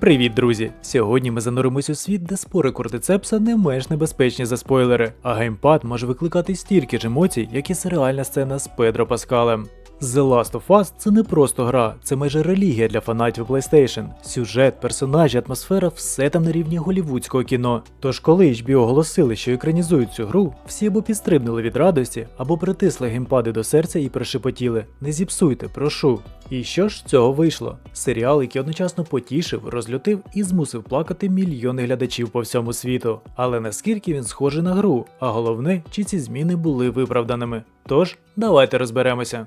Привіт, друзі! Сьогодні ми зануримось у світ, де спори кордицепса не менш небезпечні за спойлери, а геймпад може викликати стільки ж емоцій, як і серіальна сцена з Педро Паскалем. The Last of Us це не просто гра, це майже релігія для фанатів PlayStation. Сюжет, персонажі, атмосфера все там на рівні голівудського кіно. Тож, коли HBO оголосили, що екранізують цю гру, всі або підстрибнули від радості, або притисли геймпади до серця і прошепотіли: Не зіпсуйте, прошу. І що ж з цього вийшло? Серіал, який одночасно потішив, розлютив і змусив плакати мільйони глядачів по всьому світу. Але наскільки він схожий на гру, а головне, чи ці зміни були виправданими. Тож, давайте розберемося.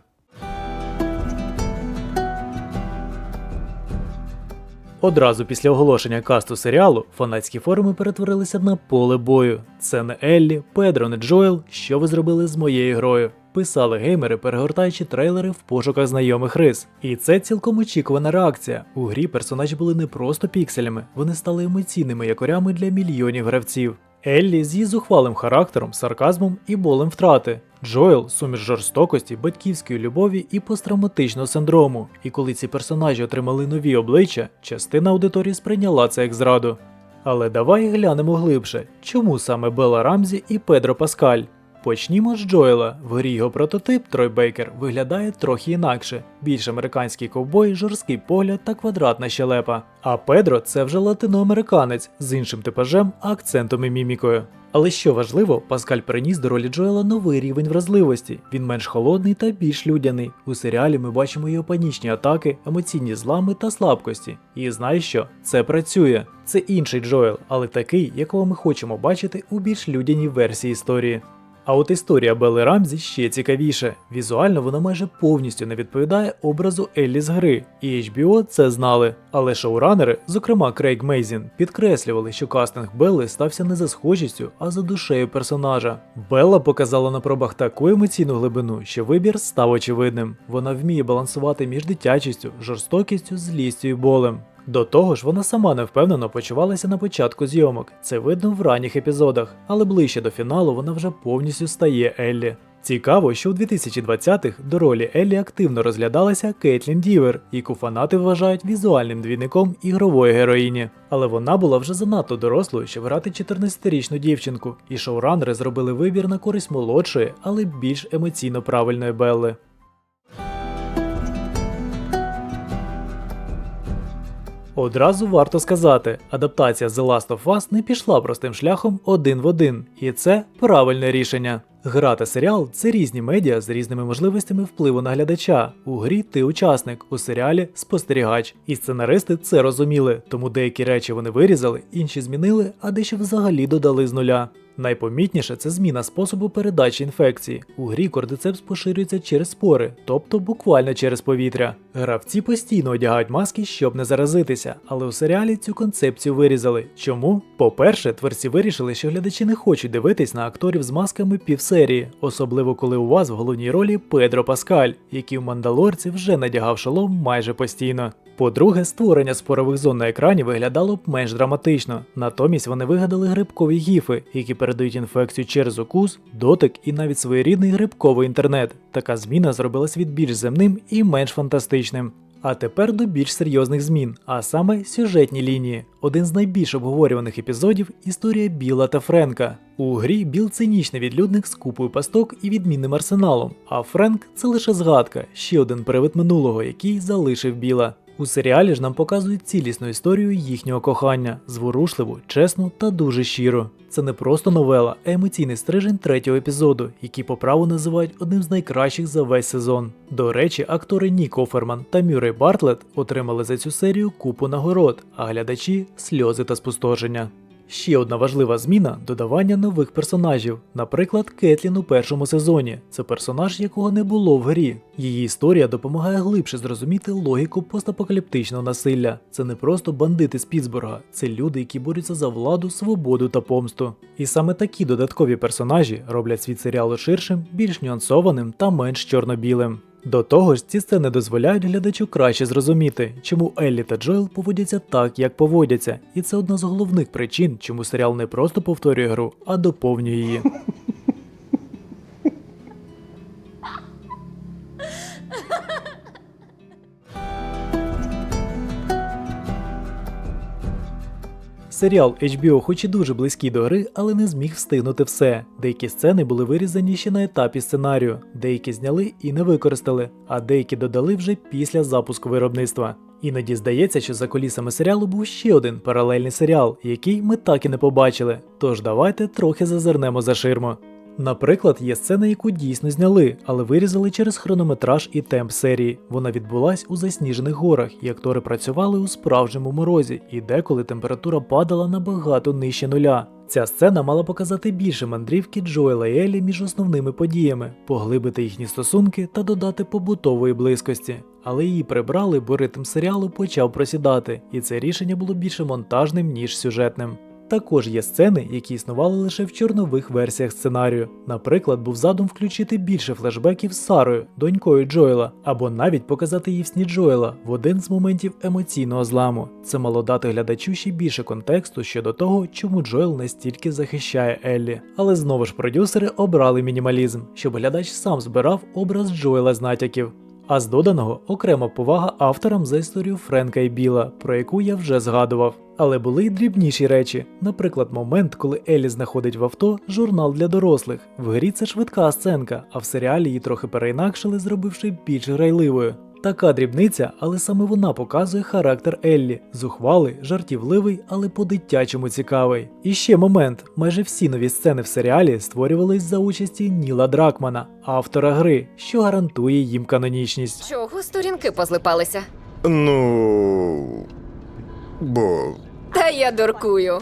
Одразу після оголошення касту серіалу фанатські форуми перетворилися на поле бою. Це не Еллі, Педро, не Джоел. Що ви зробили з моєю грою? Писали геймери, перегортаючи трейлери в пошуках знайомих рис. І це цілком очікувана реакція. У грі персонажі були не просто пікселями, вони стали емоційними якорями для мільйонів гравців. Еллі з її зухвалим характером, сарказмом і болем втрати. Джоел суміш жорстокості, батьківської любові і посттравматичного синдрому. І коли ці персонажі отримали нові обличчя, частина аудиторії сприйняла це як зраду. Але давай глянемо глибше, чому саме Белла Рамзі і Педро Паскаль. Почнімо з Джоела. В грі його прототип Трой Бейкер виглядає трохи інакше: більш американський ковбой, жорсткий погляд та квадратна щелепа. А Педро це вже латиноамериканець з іншим типажем, акцентом і мімікою. Але що важливо, Паскаль приніс до ролі Джоела новий рівень вразливості. Він менш холодний та більш людяний. У серіалі ми бачимо його панічні атаки, емоційні злами та слабкості. І знаєш що? Це працює. Це інший Джоел, але такий, якого ми хочемо бачити у більш людяній версії історії. А от історія Белли Рамзі ще цікавіше. Візуально вона майже повністю не відповідає образу Еллі з гри, і HBO це знали. Але шоуранери, зокрема Крейг Мейзін, підкреслювали, що кастинг Белли стався не за схожістю, а за душею персонажа. Белла показала на пробах таку емоційну глибину, що вибір став очевидним. Вона вміє балансувати між дитячістю, жорстокістю, злістю і болем. До того ж, вона сама невпевнено почувалася на початку зйомок. Це видно в ранніх епізодах, але ближче до фіналу вона вже повністю стає Еллі. Цікаво, що у 2020-х до ролі Еллі активно розглядалася Кейтлін Дівер, яку фанати вважають візуальним двійником ігрової героїні. Але вона була вже занадто дорослою, щоб грати 14-річну дівчинку, і шоуранери зробили вибір на користь молодшої, але більш емоційно правильної Белли. Одразу варто сказати, адаптація The Last of Us не пішла простим шляхом один в один, і це правильне рішення. Гра та серіал це різні медіа з різними можливостями впливу на глядача. У грі ти учасник, у серіалі спостерігач. І сценаристи це розуміли, тому деякі речі вони вирізали, інші змінили, а дещо взагалі додали з нуля. Найпомітніше це зміна способу передачі інфекції. У грі кордицепс поширюється через спори, тобто буквально через повітря. Гравці постійно одягають маски, щоб не заразитися, але у серіалі цю концепцію вирізали. Чому? По-перше, творці вирішили, що глядачі не хочуть дивитись на акторів з масками півсерії, особливо коли у вас в головній ролі Педро Паскаль, який в мандалорці вже надягав шолом майже постійно. По-друге, створення спорових зон на екрані виглядало б менш драматично. Натомість вони вигадали грибкові гіфи, які передають інфекцію через укус, дотик і навіть своєрідний грибковий інтернет. Така зміна зробила світ більш земним і менш фантастичним. А тепер до більш серйозних змін, а саме сюжетні лінії. Один з найбільш обговорюваних епізодів історія Біла та Френка. У грі Біл цинічний відлюдник з купою пасток і відмінним арсеналом, а Френк це лише згадка, ще один привид минулого, який залишив Біла. У серіалі ж нам показують цілісну історію їхнього кохання, зворушливу, чесну та дуже щиро. Це не просто новела, а емоційний стрижень третього епізоду, який по праву називають одним з найкращих за весь сезон. До речі, актори Нік Оферман та Мюррей Бартлет отримали за цю серію купу нагород, а глядачі сльози та спустошення. Ще одна важлива зміна додавання нових персонажів, наприклад, Кетлін у першому сезоні. Це персонаж, якого не було в грі. Її історія допомагає глибше зрозуміти логіку постапокаліптичного насилля. Це не просто бандити з Пітсбурга, це люди, які борються за владу, свободу та помсту. І саме такі додаткові персонажі роблять світ серіалу ширшим, більш нюансованим та менш чорно-білим. До того ж, ці сцени дозволяють глядачу краще зрозуміти, чому Еллі та Джоел поводяться так, як поводяться, і це одна з головних причин, чому серіал не просто повторює гру, а доповнює її. Серіал HBO хоч і дуже близький до гри, але не зміг встигнути все. Деякі сцени були вирізані ще на етапі сценарію, деякі зняли і не використали, а деякі додали вже після запуску виробництва. Іноді здається, що за колісами серіалу був ще один паралельний серіал, який ми так і не побачили. Тож давайте трохи зазирнемо за ширму. Наприклад, є сцена, яку дійсно зняли, але вирізали через хронометраж і темп серії. Вона відбулась у засніжених горах, і актори працювали у справжньому морозі, і деколи температура падала набагато нижче нуля. Ця сцена мала показати більше мандрівки Джоела і Елі між основними подіями, поглибити їхні стосунки та додати побутової близькості. Але її прибрали, бо ритм серіалу почав просідати, і це рішення було більше монтажним, ніж сюжетним. Також є сцени, які існували лише в чорнових версіях сценарію. Наприклад, був задум включити більше флешбеків з Сарою, донькою Джоела, або навіть показати її в сні Джоела в один з моментів емоційного зламу. Це мало дати глядачу ще більше контексту щодо того, чому Джоел настільки захищає Еллі. Але знову ж продюсери обрали мінімалізм, щоб глядач сам збирав образ Джоела з натяків. А з доданого окрема повага авторам за історію Френка і Біла, про яку я вже згадував. Але були й дрібніші речі, наприклад, момент, коли Елі знаходить в авто журнал для дорослих. В грі це швидка сценка, а в серіалі її трохи переінакшили, зробивши більш грайливою. Така дрібниця, але саме вона показує характер Еллі, зухвалий, жартівливий, але по-дитячому цікавий. І ще момент: майже всі нові сцени в серіалі створювались за участі Ніла Дракмана, автора гри, що гарантує їм канонічність. Чого сторінки позлипалися? Ну. Бо. Та я дуркую.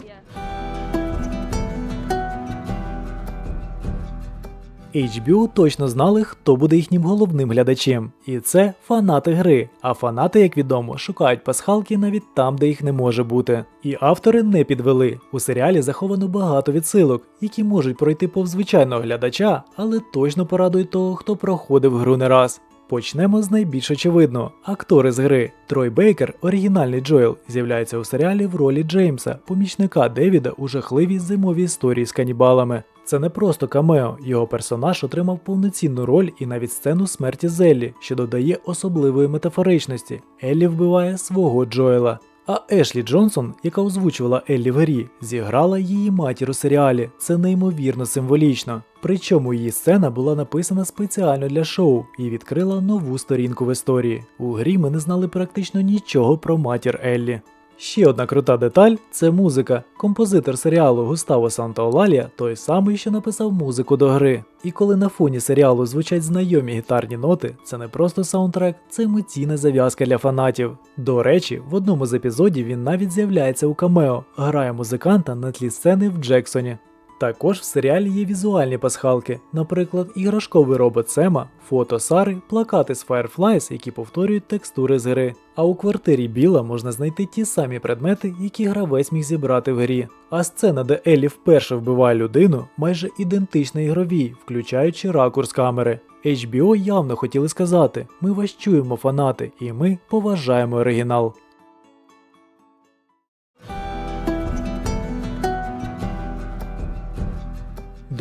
HBO точно знали, хто буде їхнім головним глядачем, і це фанати гри. А фанати, як відомо, шукають пасхалки навіть там, де їх не може бути. І автори не підвели. У серіалі заховано багато відсилок, які можуть пройти повзвичайного глядача, але точно порадують того, хто проходив гру не раз. Почнемо з найбільш очевидного. Актори з гри. Трой Бейкер, оригінальний Джоел, з'являється у серіалі в ролі Джеймса, помічника Девіда у жахливій зимовій історії з канібалами. Це не просто камео, його персонаж отримав повноцінну роль і навіть сцену смерті Зеллі, що додає особливої метафоричності. Еллі вбиває свого Джоела. А Ешлі Джонсон, яка озвучувала Еллі в грі, зіграла її матір у серіалі. Це неймовірно символічно. Причому її сцена була написана спеціально для шоу і відкрила нову сторінку в історії. У грі ми не знали практично нічого про матір Еллі. Ще одна крута деталь це музика. Композитор серіалу Густаво Сантоолалія той самий, що написав музику до гри. І коли на фоні серіалу звучать знайомі гітарні ноти, це не просто саундтрек, це емоційна зав'язка для фанатів. До речі, в одному з епізодів він навіть з'являється у камео, грає музиканта на тлі сцени в Джексоні. Також в серіалі є візуальні пасхалки, наприклад, іграшковий робот Сема, фото Сари, плакати з Fireflies, які повторюють текстури з гри. А у квартирі Біла можна знайти ті самі предмети, які гравець міг зібрати в грі. А сцена, де Еллі вперше вбиває людину, майже ідентична ігровій, включаючи ракурс камери. HBO явно хотіли сказати: ми вас чуємо, фанати, і ми поважаємо оригінал.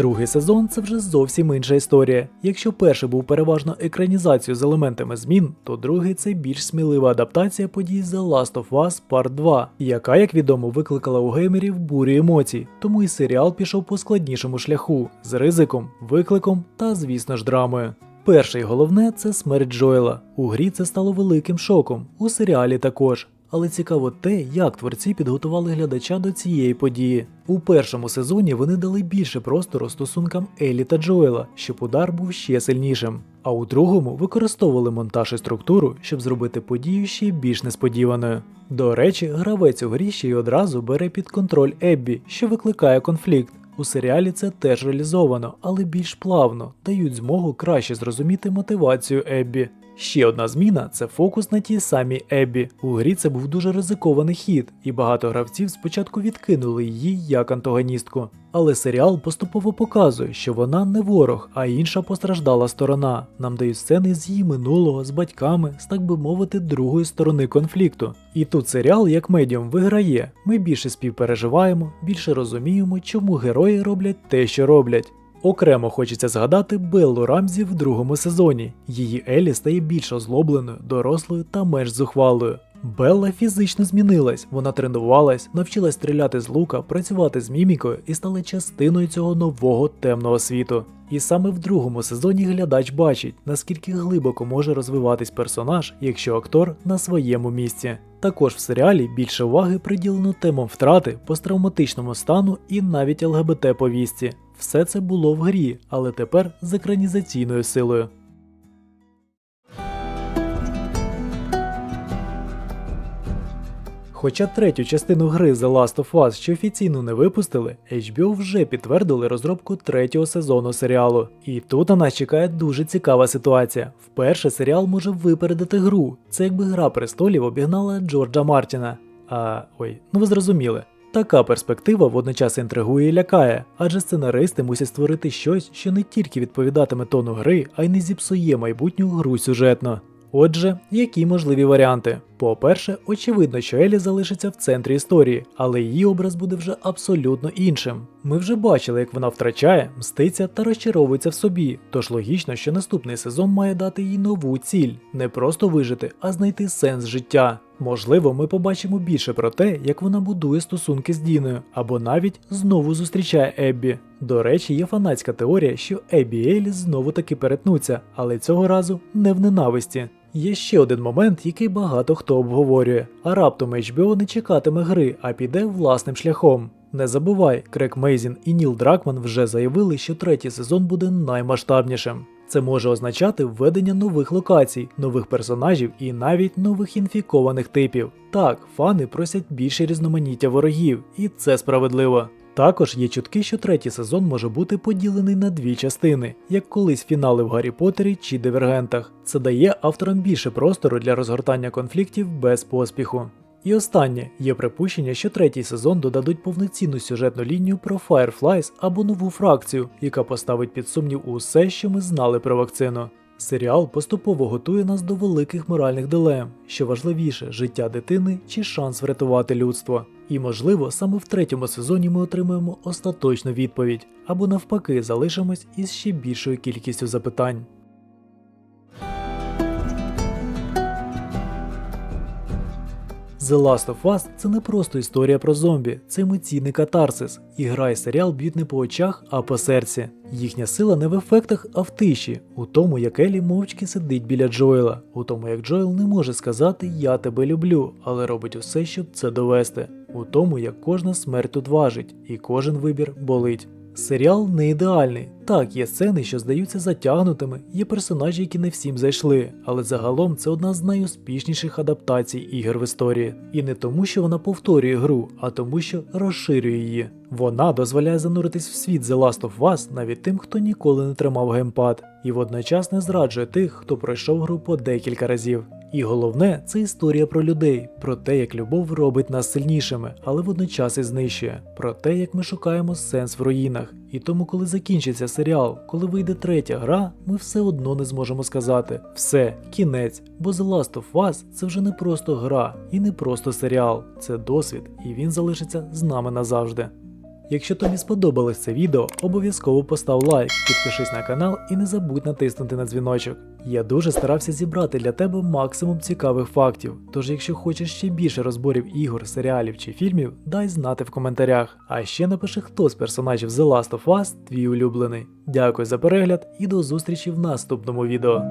Другий сезон це вже зовсім інша історія. Якщо перший був переважно екранізацією з елементами змін, то другий це більш смілива адаптація подій The Last of Us Part 2, яка, як відомо, викликала у геймерів бурю емоцій, тому і серіал пішов по складнішому шляху з ризиком, викликом та, звісно ж, драмою. Перше і головне це смерть Джоела. У грі це стало великим шоком, у серіалі також. Але цікаво те, як творці підготували глядача до цієї події. У першому сезоні вони дали більше простору стосункам Елі та Джоела, щоб удар був ще сильнішим. А у другому використовували монтаж і структуру, щоб зробити подію ще більш несподіваною. До речі, гравець у грі ще й одразу бере під контроль Еббі, що викликає конфлікт. У серіалі це теж реалізовано, але більш плавно, дають змогу краще зрозуміти мотивацію Еббі. Ще одна зміна це фокус на тій самій Еббі. У грі це був дуже ризикований хід, і багато гравців спочатку відкинули її як антагоністку. Але серіал поступово показує, що вона не ворог, а інша постраждала сторона. Нам дають сцени з її минулого, з батьками, з так би мовити, другої сторони конфлікту. І тут серіал як медіум виграє. Ми більше співпереживаємо, більше розуміємо, чому герої роблять те, що роблять. Окремо хочеться згадати Беллу Рамзі в другому сезоні. Її Елі стає більш озлобленою, дорослою та менш зухвалою. Белла фізично змінилась, вона тренувалась, навчилась стріляти з лука, працювати з мімікою і стала частиною цього нового темного світу. І саме в другому сезоні глядач бачить, наскільки глибоко може розвиватись персонаж, якщо актор на своєму місці. Також в серіалі більше уваги приділено темам втрати, посттравматичному стану і навіть ЛГБТ повісті. Все це було в грі, але тепер з екранізаційною силою. Хоча третю частину гри The Last of Us ще офіційно не випустили, HBO вже підтвердили розробку третього сезону серіалу. І тут на нас чекає дуже цікава ситуація. Вперше серіал може випередити гру. Це якби гра престолів обігнала Джорджа Мартіна. А ой, ну ви зрозуміли. Така перспектива водночас інтригує і лякає, адже сценаристи мусять створити щось, що не тільки відповідатиме тону гри, а й не зіпсує майбутню гру сюжетно. Отже, які можливі варіанти? По-перше, очевидно, що Елі залишиться в центрі історії, але її образ буде вже абсолютно іншим. Ми вже бачили, як вона втрачає, мститься та розчаровується в собі. Тож логічно, що наступний сезон має дати їй нову ціль не просто вижити, а знайти сенс життя. Можливо, ми побачимо більше про те, як вона будує стосунки з Діною, або навіть знову зустрічає Еббі. До речі, є фанатська теорія, що Еббі і Елі знову таки перетнуться, але цього разу не в ненависті. Є ще один момент, який багато хто обговорює, а раптом HBO не чекатиме гри, а піде власним шляхом. Не забувай, Крек Мейзін і Ніл Дракман вже заявили, що третій сезон буде наймасштабнішим. Це може означати введення нових локацій, нових персонажів і навіть нових інфікованих типів. Так, фани просять більше різноманіття ворогів, і це справедливо. Також є чутки, що третій сезон може бути поділений на дві частини, як колись фінали в Гаррі Поттері чи Дивергентах. Це дає авторам більше простору для розгортання конфліктів без поспіху. І останнє є припущення, що третій сезон додадуть повноцінну сюжетну лінію про Fireflies або нову фракцію, яка поставить під сумнів усе, що ми знали про вакцину. Серіал поступово готує нас до великих моральних дилем, що важливіше життя дитини чи шанс врятувати людство. І можливо, саме в третьому сезоні ми отримаємо остаточну відповідь, або навпаки залишимось із ще більшою кількістю запитань. The Last of Us це не просто історія про зомбі, це емоційний катарсис. І гра і серіал б'ють не по очах, а по серці. Їхня сила не в ефектах, а в тиші, у тому, як Елі мовчки сидить біля Джоела, у тому, як Джоел не може сказати Я тебе люблю, але робить усе, щоб це довести, у тому, як кожна смерть тут важить, і кожен вибір болить. Серіал не ідеальний. Так, є сцени, що здаються затягнутими, є персонажі, які не всім зайшли, але загалом це одна з найуспішніших адаптацій ігор в історії. І не тому, що вона повторює гру, а тому, що розширює її. Вона дозволяє зануритись в світ The Last of Us навіть тим, хто ніколи не тримав геймпад, і водночас не зраджує тих, хто пройшов гру по декілька разів. І головне, це історія про людей, про те, як любов робить нас сильнішими, але водночас і знищує, про те, як ми шукаємо сенс в руїнах. І тому, коли закінчиться серіал, коли вийде третя гра, ми все одно не зможемо сказати все, кінець, бо The Last of Us це вже не просто гра і не просто серіал, це досвід, і він залишиться з нами назавжди. Якщо тобі сподобалось це відео, обов'язково постав лайк, підпишись на канал і не забудь натиснути на дзвіночок. Я дуже старався зібрати для тебе максимум цікавих фактів. Тож, якщо хочеш ще більше розборів ігор, серіалів чи фільмів, дай знати в коментарях. А ще напиши, хто з персонажів The Last of Us твій улюблений. Дякую за перегляд і до зустрічі в наступному відео.